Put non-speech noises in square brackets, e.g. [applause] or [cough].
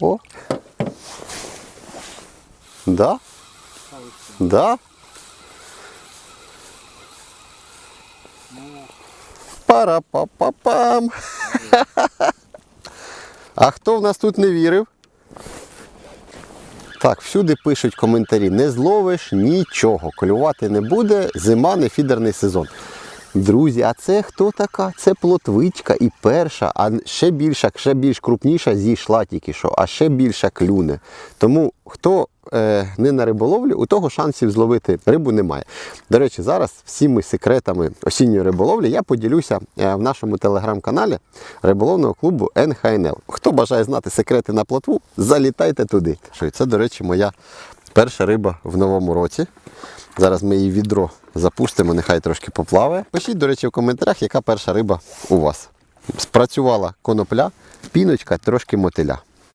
О. Да? Да? Пара-па-па-пам. [laughs] А хто в нас тут не вірив? Так, всюди пишуть коментарі: не зловиш нічого, клювати не буде, зима не фідерний сезон. Друзі, а це хто така? Це плотвичка і перша, а ще більша, ще більш крупніша зійшла тільки що, а ще більша клюне. Тому хто е, не на риболовлі, у того шансів зловити рибу немає. До речі, зараз всіми секретами осінньої риболовлі я поділюся е, в нашому телеграм-каналі риболовного клубу НХНЛ. Хто бажає знати секрети на плотву, залітайте туди. Це, до речі, моя перша риба в новому році. Зараз ми її відро запустимо, нехай трошки поплаває. Пишіть, до речі, в коментарях, яка перша риба у вас. Спрацювала конопля, піночка, трошки мотиля.